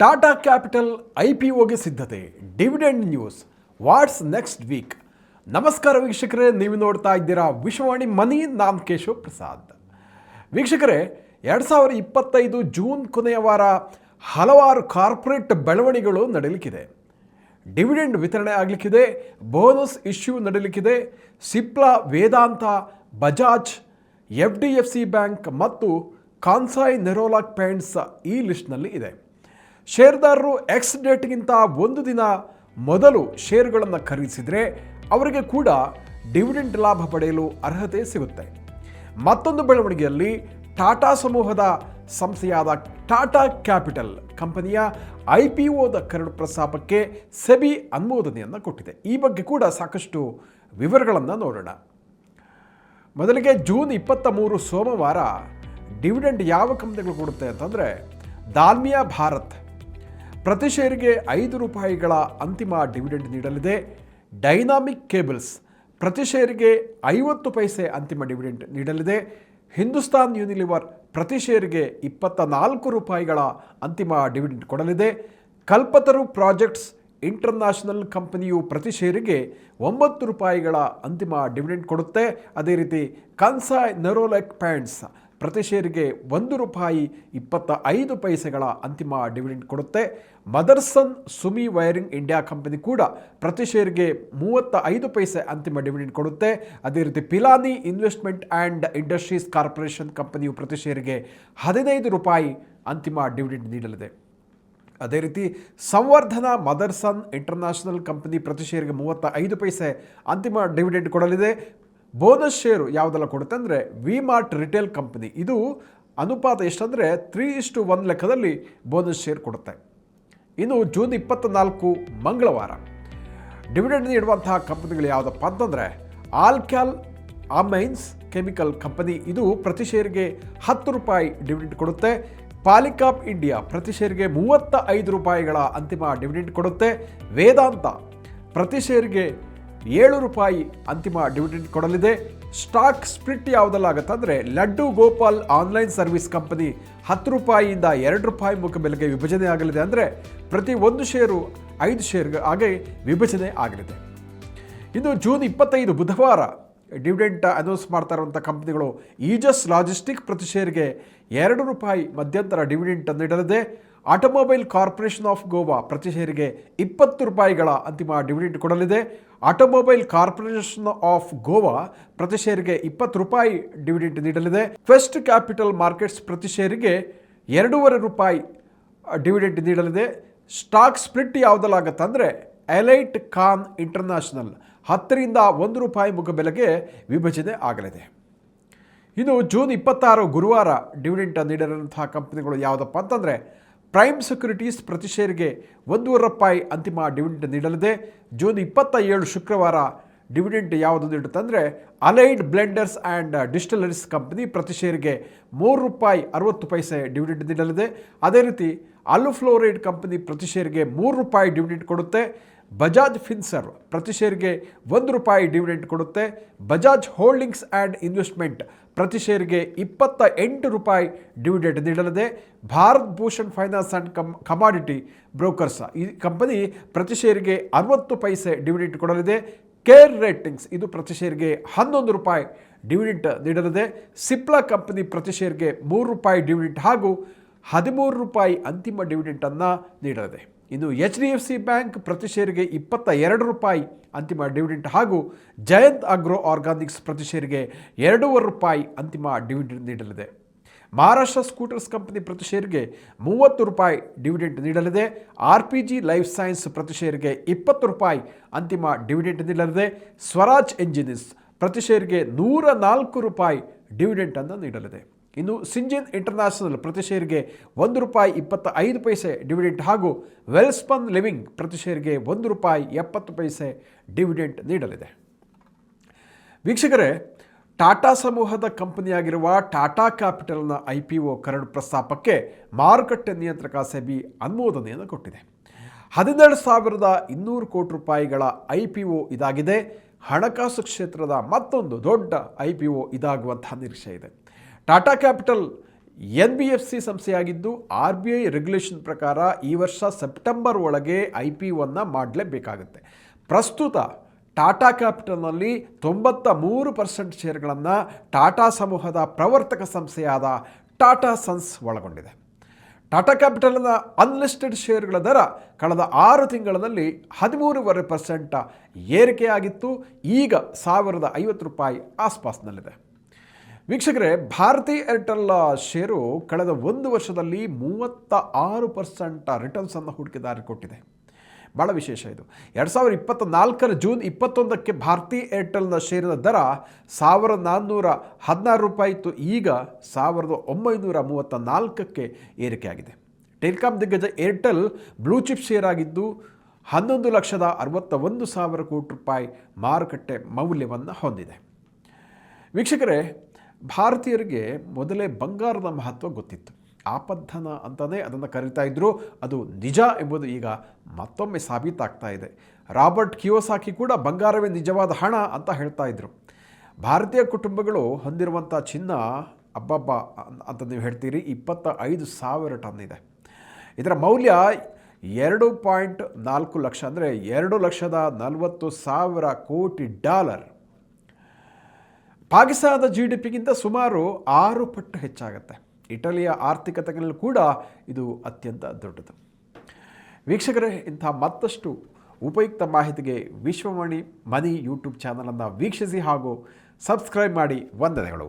Tata capital I P ಒಗೆ ಸಿದ್ಧತೆ, dividend news. What's next week. ನಮಸ್ಕಾರ ವೀಕ್ಷಕರೇ, ನೀವು ನೋಡ್ತಾ ಇದ್ದೀರಾ ವಿಶ್ವವಾಣಿ ಮನಿ ನಾಮ್ ಕೇಶವ್ ಪ್ರಸಾದ್. ವೀಕ್ಷಕರೇ, ಎರಡು ಸಾವಿರದ ಇಪ್ಪತ್ತೈದು ಜೂನ್ ಕೊನೆಯ ವಾರ ಹಲವಾರು ಕಾರ್ಪೊರೇಟ್ ಬೆಳವಣಿಗೆಗಳು ನಡೀಲಿಕ್ಕಿದೆ. ಡಿವಿಡೆಂಡ್ ವಿತರಣೆ ಆಗಲಿಕ್ಕಿದೆ, bonus issue ನಡೀಲಿಕ್ಕಿದೆ, Cipla, Vedanta, Bajaj, F D F C bank ಮತ್ತು ಕಾನ್ಸಾಯ್ ನೆರೋಲಾಕ್ ಪೇಂಟ್ಸ್ ಈ ಲಿಸ್ಟ್ನಲ್ಲಿ ಇದೆ. ಷೇರ್ದಾರರು ಎಕ್ಸ್ ಡೇಟ್ಗಿಂತ ಒಂದು ದಿನ ಮೊದಲು ಷೇರುಗಳನ್ನು ಖರೀದಿಸಿದರೆ ಅವರಿಗೆ ಕೂಡ ಡಿವಿಡೆಂಡ್ ಲಾಭ ಪಡೆಯಲು ಅರ್ಹತೆ ಸಿಗುತ್ತೆ. ಮತ್ತೊಂದು ಬೆಳವಣಿಗೆಯಲ್ಲಿ ಟಾಟಾ ಸಮೂಹದ ಸಂಸ್ಥೆಯಾದ ಟಾಟಾ ಕ್ಯಾಪಿಟಲ್ ಕಂಪನಿಯ ಐ ಪಿ ಒದ ಕರಡು ಪ್ರಸ್ತಾಪಕ್ಕೆ ಸೆಬಿ ಅನುಮೋದನೆಯನ್ನು ಕೊಟ್ಟಿದೆ. ಈ ಬಗ್ಗೆ ಕೂಡ ಸಾಕಷ್ಟು ವಿವರಗಳನ್ನು ನೋಡೋಣ. ಮೊದಲಿಗೆ ಜೂನ್ ಇಪ್ಪತ್ತ ಮೂರು ಸೋಮವಾರ ಡಿವಿಡೆಂಡ್ ಯಾವ ಕಂಪ್ನಿಗಳು ಕೊಡುತ್ತೆ ಅಂತಂದರೆ ದಾಲ್ಮಿಯಾ ಭಾರತ್ ಪ್ರತಿ ಶೇರ್ಗೆ ಐದು ರೂಪಾಯಿಗಳ ಅಂತಿಮ ಡಿವಿಡೆಂಡ್ ನೀಡಲಿದೆ. ಡೈನಾಮಿಕ್ ಕೇಬಲ್ಸ್ ಪ್ರತಿ ಶೇರ್ಗೆ ಐವತ್ತು ಪೈಸೆ ಅಂತಿಮ ಡಿವಿಡೆಂಡ್ ನೀಡಲಿದೆ. ಹಿಂದೂಸ್ತಾನ್ ಯೂನಿಲಿವರ್ ಪ್ರತಿ ಶೇರ್ಗೆ ಇಪ್ಪತ್ತ ನಾಲ್ಕು ರೂಪಾಯಿಗಳ ಅಂತಿಮ ಡಿವಿಡೆಂಡ್ ಕೊಡಲಿದೆ. ಕಲ್ಪತರು ಪ್ರಾಜೆಕ್ಟ್ಸ್ ಇಂಟರ್ನ್ಯಾಷನಲ್ ಕಂಪನಿಯು ಪ್ರತಿ ಶೇರಿಗೆ ಒಂಬತ್ತು ರೂಪಾಯಿಗಳ ಅಂತಿಮ ಡಿವಿಡೆಂಡ್ ಕೊಡುತ್ತೆ. ಅದೇ ರೀತಿ ಕನ್ಸಾಯ್ ನೆರೋಲೆಕ್ ಪ್ಯಾಂಟ್ಸ್ ಪ್ರತಿ ಶೇರ್ಗೆ ಒಂದು ರೂಪಾಯಿ ಇಪ್ಪತ್ತ ಐದು ಪೈಸೆಗಳ ಅಂತಿಮ ಡಿವಿಡೆಂಡ್ ಕೊಡುತ್ತೆ. Motherson Sumi wiring India company ಕೂಡ ಪ್ರತಿ ಶೇರ್ಗೆ ಮೂವತ್ತ ಐದು ಪೈಸೆ ಅಂತಿಮ ಡಿವಿಡೆಂಡ್ ಕೊಡುತ್ತೆ. ಅದೇ ರೀತಿ Pilani investment and industries corporation ಕಂಪನಿಯು ಪ್ರತಿ ಶೇರ್ಗೆ ಹದಿನೈದು ರೂಪಾಯಿ ಅಂತಿಮ ಡಿವಿಡೆಂಡ್ ನೀಡಲಿದೆ. ಅದೇ ರೀತಿ ಸಂವರ್ಧನ ಮದರ್ಸನ್ ಇಂಟರ್ನ್ಯಾಷನಲ್ ಕಂಪನಿ ಪ್ರತಿ ಶೇರ್ಗೆ ಮೂವತ್ತ ಐದು ಪೈಸೆ ಅಂತಿಮ ಡಿವಿಡೆಂಡ್ ಕೊಡಲಿದೆ. ಬೋನಸ್ ಶೇರು ಯಾವುದೆಲ್ಲ ಕೊಡುತ್ತೆ ಅಂದರೆ ವಿ ಮಾರ್ಟ್ ರಿಟೇಲ್ ಕಂಪನಿ ಇದು ಅನುಪಾತ ಎಷ್ಟಂದರೆ ತ್ರೀ ಇಷ್ಟು ಒಂದು ಲೆಕ್ಕದಲ್ಲಿ ಬೋನಸ್ ಶೇರ್ ಕೊಡುತ್ತೆ. ಇನ್ನು ಜೂನ್ ಇಪ್ಪತ್ತ ನಾಲ್ಕು ಮಂಗಳವಾರ ಡಿವಿಡೆಂಡ್ ನೀಡುವಂತಹ ಕಂಪನಿಗಳು ಯಾವುದಪ್ಪ ಅಂತಂದರೆ ಆಲ್ಕ್ಯಾಲ್ ಆಮೈನ್ಸ್ ಕೆಮಿಕಲ್ ಕಂಪನಿ ಇದು ಪ್ರತಿ ಶೇರ್ಗೆ ಹತ್ತು ರೂಪಾಯಿ ಡಿವಿಡೆಂಡ್ ಕೊಡುತ್ತೆ. ಪಾಲಿಕಾಪ್ ಇಂಡಿಯಾ ಪ್ರತಿ ಶೇರ್ಗೆ ಮೂವತ್ತ ಐದು ರೂಪಾಯಿಗಳ ಅಂತಿಮ ಡಿವಿಡೆಂಡ್ ಕೊಡುತ್ತೆ. ವೇದಾಂತ ಪ್ರತಿ ಷೇರಿಗೆ ಏಳು ರೂಪಾಯಿ ಅಂತಿಮ ಡಿವಿಡೆಂಡ್ ಕೊಡಲಿದೆ. ಸ್ಟಾಕ್ ಸ್ಪ್ಲಿಟ್ ಯಾವುದೆಲ್ಲ ಆಗುತ್ತೆ ಅಂದರೆ Laddu Gopal online service company ಹತ್ತು ರೂಪಾಯಿಯಿಂದ ಎರಡು ರೂಪಾಯಿ ಮುಖ ಬೆಲೆಗೆ ವಿಭಜನೆ ಆಗಲಿದೆ ಅಂದರೆ ಪ್ರತಿ ಒಂದು ಷೇರು ಐದು ಶೇರ್ಗೆ ಹಾಗೆ ವಿಭಜನೆ ಆಗಲಿದೆ. ಇದು ಜೂನ್ ಇಪ್ಪತ್ತೈದು ಬುಧವಾರ ಡಿವಿಡೆಂಟ್ ಅನೌನ್ಸ್ ಮಾಡ್ತಾ ಇರುವಂಥ ಕಂಪ್ನಿಗಳು ಈಜಸ್ ಲಾಜಿಸ್ಟಿಕ್ ಪ್ರತಿ ಶೇರ್ಗೆ ಎರಡು ರೂಪಾಯಿ ಮಧ್ಯಂತರ ಡಿವಿಡೆಂಟನ್ನು ನೀಡಲಿದೆ. ಆಟೋಮೊಬೈಲ್ ಕಾರ್ಪೊರೇಷನ್ ಆಫ್ ಗೋವಾ ಪ್ರತಿ ಷೇರಿಗೆ ಇಪ್ಪತ್ತು ರೂಪಾಯಿಗಳ ಅಂತಿಮ ಡಿವಿಡೆಂಟ್ ಕೊಡಲಿದೆ. ಆಟೋಮೊಬೈಲ್ ಕಾರ್ಪೊರೇಷನ್ ಆಫ್ ಗೋವಾ ಪ್ರತಿ ಶೇರಿಗೆ ಇಪ್ಪತ್ತು ರೂಪಾಯಿ ಡಿವಿಡೆಂಟ್ ನೀಡಲಿದೆ. ಫೆಸ್ಟ್ ಕ್ಯಾಪಿಟಲ್ ಮಾರ್ಕೆಟ್ಸ್ ಪ್ರತಿ ಶೇರಿಗೆ ಎರಡೂವರೆ ರೂಪಾಯಿ ಡಿವಿಡೆಂಟ್ ನೀಡಲಿದೆ. ಸ್ಟಾಕ್ ಸ್ಪ್ಲಿಟ್ ಯಾವುದಲ್ಲಾಗತ್ತೆ ಅಂದರೆ ಎಲೈಟ್ ಖಾನ್ ಇಂಟರ್ನ್ಯಾಷನಲ್ ಹತ್ತರಿಂದ ಒಂದು ರೂಪಾಯಿ ಮುಖ ಬೆಲೆಗೆ ವಿಭಜನೆ ಆಗಲಿದೆ. ಇನ್ನು ಜೂನ್ ಇಪ್ಪತ್ತಾರು ಗುರುವಾರ ಡಿವಿಡೆಂಟ್ ನೀಡಿರುವಂತಹ ಕಂಪ್ನಿಗಳು ಯಾವುದಪ್ಪ ಅಂತಂದರೆ ಪ್ರೈಮ್ ಸೆಕ್ಯುರಿಟೀಸ್ ಪ್ರತಿ ಶೇರ್ಗೆ ಒಂದೂವರೆ ರೂಪಾಯಿ ಅಂತಿಮ ಡಿವಿಡೆಂಟ್ ನೀಡಲಿದೆ. ಜೂನ್ ಇಪ್ಪತ್ತ ಏಳು ಶುಕ್ರವಾರ ಡಿವಿಡೆಂಟ್ ಯಾವುದು ನೀಡುತ್ತೆ ಅಂದರೆ allied blenders and distilleries company ಪ್ರತಿ ಶೇರ್ಗೆ ಮೂರು ರೂಪಾಯಿ ಅರವತ್ತು ಪೈಸೆ ಡಿವಿಡೆಂಟ್ ನೀಡಲಿದೆ. ಅದೇ ರೀತಿ ಅಲುಫ್ಲೋರೈಡ್ ಕಂಪನಿ ಪ್ರತಿ ಶೇರ್ಗೆ ಮೂರು ರೂಪಾಯಿ ಡಿವಿಡೆಂಟ್ ಕೊಡುತ್ತೆ. ಬಜಾಜ್ ಫಿನ್ಸರ್ ಪ್ರತಿ ಶೇರ್ಗೆ ಒಂದು ರೂಪಾಯಿ ಡಿವಿಡೆಂಟ್ ಕೊಡುತ್ತೆ. ಬಜಾಜ್ ಹೋಲ್ಡಿಂಗ್ಸ್ ಆ್ಯಂಡ್ ಇನ್ವೆಸ್ಟ್ಮೆಂಟ್ ಪ್ರತಿ ಶೇರ್ಗೆ ಇಪ್ಪತ್ತ ಎಂಟು ರೂಪಾಯಿ ಡಿವಿಡೆಂಟ್ ನೀಡಲಿದೆ. Bharat Bhushan finance and com, commodity brokers ಈ ಕಂಪನಿ ಪ್ರತಿ ಶೇರ್ಗೆ ಅರವತ್ತು ಪೈಸೆ ಡಿವಿಡೆಂಟ್ ಕೊಡಲಿದೆ. ಕೇರ್ ರೇಟಿಂಗ್ಸ್ ಇದು ಪ್ರತಿ ಶೇರ್ಗೆ ಹನ್ನೊಂದು ರೂಪಾಯಿ ಡಿವಿಡೆಂಟ್ ನೀಡಲಿದೆ. ಸಿಪ್ಲಾ ಕಂಪನಿ ಪ್ರತಿ ಶೇರ್ಗೆ ಮೂರು ರೂಪಾಯಿ ಡಿವಿಡೆಂಟ್ ಹಾಗೂ ಹದಿಮೂರು ರೂಪಾಯಿ ಅಂತಿಮ ಡಿವಿಡೆಂಟನ್ನು ನೀಡಲಿದೆ. ಇನ್ನು H D F C bank ಪ್ರತಿ ಶೇರಿಗೆ ಇಪ್ಪತ್ತ ಎರಡು ರೂಪಾಯಿ ಅಂತಿಮ ಡಿವಿಡೆಂಟ್ ಹಾಗೂ ಜಯಂತ್ ಅಗ್ರೋ ಆರ್ಗಾನಿಕ್ಸ್ ಪ್ರತಿ ಶೇರಿಗೆ ಎರಡೂವರೆ ರೂಪಾಯಿ ಅಂತಿಮ ಡಿವಿಡೆಂಟ್ ನೀಡಲಿದೆ. ಮಹಾರಾಷ್ಟ್ರ ಸ್ಕೂಟರ್ಸ್ ಕಂಪನಿ ಪ್ರತಿ ಷೇರಿಗೆ ಮೂವತ್ತು ರೂಪಾಯಿ ಡಿವಿಡೆಂಟ್ ನೀಡಲಿದೆ. R P G life science ಪ್ರತಿ ಷೇರಿಗೆ ಇಪ್ಪತ್ತು ರೂಪಾಯಿ ಅಂತಿಮ ಡಿವಿಡೆಂಟ್ ನೀಡಲಿದೆ. ಸ್ವರಾಜ್ ಎಂಜಿನಿಯರ್ಸ್ ಪ್ರತಿ ಷೇರಿಗೆ ನೂರ ನಾಲ್ಕು ರೂಪಾಯಿ ಡಿವಿಡೆಂಟನ್ನು ನೀಡಲಿದೆ. ಇನ್ನು ಸಿಂಜಿನ್ ಇಂಟರ್ನ್ಯಾಷನಲ್ ಪ್ರತಿ ಶೇರ್ಗೆ ಒಂದು ರೂಪಾಯಿ ಇಪ್ಪತ್ತ ಐದು ಪೈಸೆ ಡಿವಿಡೆಂಟ್ ಹಾಗೂ ವೆಲ್ಸ್ಪನ್ ಲಿವಿಂಗ್ ಪ್ರತಿ ಶೇರ್ಗೆ ಒಂದು ರೂಪಾಯಿ ಎಪ್ಪತ್ತು ಪೈಸೆ ಡಿವಿಡೆಂಟ್ ನೀಡಲಿದೆ. ವೀಕ್ಷಕರೇ, ಟಾಟಾ ಸಮೂಹದ ಕಂಪನಿಯಾಗಿರುವ ಟಾಟಾ ಕ್ಯಾಪಿಟಲ್ನ ಐ ಪಿ ಒ ಕರಡು ಪ್ರಸ್ತಾಪಕ್ಕೆ ಮಾರುಕಟ್ಟೆ ನಿಯಂತ್ರಕ ಸೆಬಿ ಅನುಮೋದನೆಯನ್ನು ಕೊಟ್ಟಿದೆ. ಹದಿನೇಳು ಸಾವಿರದ ಇನ್ನೂರು ಕೋಟಿ ರೂಪಾಯಿಗಳ ಐ ಪಿ ಒ ಇದಾಗಿದೆ. ಹಣಕಾಸು ಕ್ಷೇತ್ರದ ಮತ್ತೊಂದು ದೊಡ್ಡ ಐ ಪಿ ಒ ಇದಾಗುವಂತಹ ನಿರೀಕ್ಷೆ ಇದೆ. Tata capital N B F C ಸಂಸ್ಥೆಯಾಗಿದ್ದು ಆರ್ ಬಿ ಐ ರೆಗ್ಯುಲೇಷನ್ ಪ್ರಕಾರ ಈ ವರ್ಷ ಸೆಪ್ಟೆಂಬರ್ ಒಳಗೆ ಐ ಪಿ ಒನ್ನ ಮಾಡಲೇಬೇಕಾಗುತ್ತೆ. ಪ್ರಸ್ತುತ ಟಾಟಾ ಕ್ಯಾಪಿಟಲ್ನಲ್ಲಿ ತೊಂಬತ್ತ ಮೂರು ಪರ್ಸೆಂಟ್ ಶೇರ್ಗಳನ್ನು ಟಾಟಾ ಸಮೂಹದ ಪ್ರವರ್ತಕ ಸಂಸ್ಥೆಯಾದ ಟಾಟಾ ಸನ್ಸ್ ಒಳಗೊಂಡಿದೆ. ಟಾಟಾ ಕ್ಯಾಪಿಟಲ್ನ ಅನ್ಲಿಸ್ಟೆಡ್ ಶೇರ್ಗಳ ದರ ಕಳೆದ ಆರು ತಿಂಗಳಲ್ಲಿ ಹದಿಮೂರುವರೆ ಪರ್ಸೆಂಟ್ ಏರಿಕೆಯಾಗಿತ್ತು. ಈಗ ಸಾವಿರದ ಐವತ್ತು ರೂಪಾಯಿ ಆಸ್ಪಾಸ್ನಲ್ಲಿದೆ. ವೀಕ್ಷಕರೇ, ಭಾರತಿ ಏರ್ಟೆಲ್ ಷೇರು ಕಳೆದ ಒಂದು ವರ್ಷದಲ್ಲಿ ಮೂವತ್ತ ಆರು ಪರ್ಸೆಂಟ್ ರಿಟರ್ನ್ಸನ್ನು ಹೂಡಿಕೆದಾರರು ಕೊಟ್ಟಿದೆ. ಭಾಳ ವಿಶೇಷ ಇದು. ಎರಡು ಸಾವಿರದ ಇಪ್ಪತ್ತ ನಾಲ್ಕರ ಜೂನ್ ಇಪ್ಪತ್ತೊಂದಕ್ಕೆ ಭಾರತಿ ಏರ್ಟೆಲ್ನ ಷೇರಿನ ದರ ಸಾವಿರದ ನಾನ್ನೂರ ಹದಿನಾರು ರೂಪಾಯಿ ಇತ್ತು. ಈಗ ಸಾವಿರದ ಒಂಬೈನೂರ ಮೂವತ್ತ ನಾಲ್ಕಕ್ಕೆ ಏರಿಕೆಯಾಗಿದೆ. ಟೆಲಿಕಾಂ ದಿಗ್ಗಜ ಏರ್ಟೆಲ್ ಬ್ಲೂ ಚಿಪ್ ಶೇರ್ ಆಗಿದ್ದು ಹನ್ನೊಂದು ಲಕ್ಷದ ಅರವತ್ತ ಒಂದು ಸಾವಿರ ಕೋಟಿ ರೂಪಾಯಿ ಮಾರುಕಟ್ಟೆ ಮೌಲ್ಯವನ್ನು ಹೊಂದಿದೆ. ವೀಕ್ಷಕರೇ ಭಾರತೀಯರಿಗೆ ಮೊದಲೇ ಬಂಗಾರದ ಮಹತ್ವ ಗೊತ್ತಿತ್ತು. ಆಪದ್ಧನ ಅಂತಲೇ ಅದನ್ನು ಕರೀತಾ ಇದ್ದರು ಅದು ನಿಜ ಎಂಬುದು ಈಗ ಮತ್ತೊಮ್ಮೆ ಸಾಬೀತಾಗ್ತಾ ಇದೆ. ರಾಬರ್ಟ್ ಕಿಯೋಸಾಕಿ ಕೂಡ ಬಂಗಾರವೇ ನಿಜವಾದ ಹಣ ಅಂತ ಹೇಳ್ತಾ ಇದ್ದರು ಭಾರತೀಯ ಕುಟುಂಬಗಳು ಹೊಂದಿರುವಂಥ ಚಿನ್ನ ಅಬ್ಬಬ್ಬ ಅಂತ ನೀವು ಹೇಳ್ತೀರಿ ಇಪ್ಪತ್ತ ಐದು ಸಾವಿರ ಟನ್ ಇದೆ. ಇದರ ಮೌಲ್ಯ ಎರಡು ಪಾಯಿಂಟ್ ನಾಲ್ಕು ಲಕ್ಷ ಅಂದರೆ ಎರಡು ಲಕ್ಷದ ನಲವತ್ತು ಸಾವಿರ ಕೋಟಿ ಡಾಲರ್. ಪಾಕಿಸ್ತಾನದ ಜಿ ಡಿ ಪಿಗಿಂತ ಸುಮಾರು ಆರು ಪಟ್ಟು ಹೆಚ್ಚಾಗುತ್ತೆ. ಇಟಲಿಯ ಆರ್ಥಿಕತೆಗಳಲ್ಲಿ ಕೂಡ ಇದು ಅತ್ಯಂತ ದೊಡ್ಡದು. ವೀಕ್ಷಕರೇ, ಇಂಥ ಮತ್ತಷ್ಟು ಉಪಯುಕ್ತ ಮಾಹಿತಿಗೆ ವಿಶ್ವಮಣಿ ಮನಿ ಯೂಟ್ಯೂಬ್ ಚಾನಲನ್ನು ವೀಕ್ಷಿಸಿ ಹಾಗೂ ಸಬ್ಸ್ಕ್ರೈಬ್ ಮಾಡಿ ವಂದನೆಗಳು.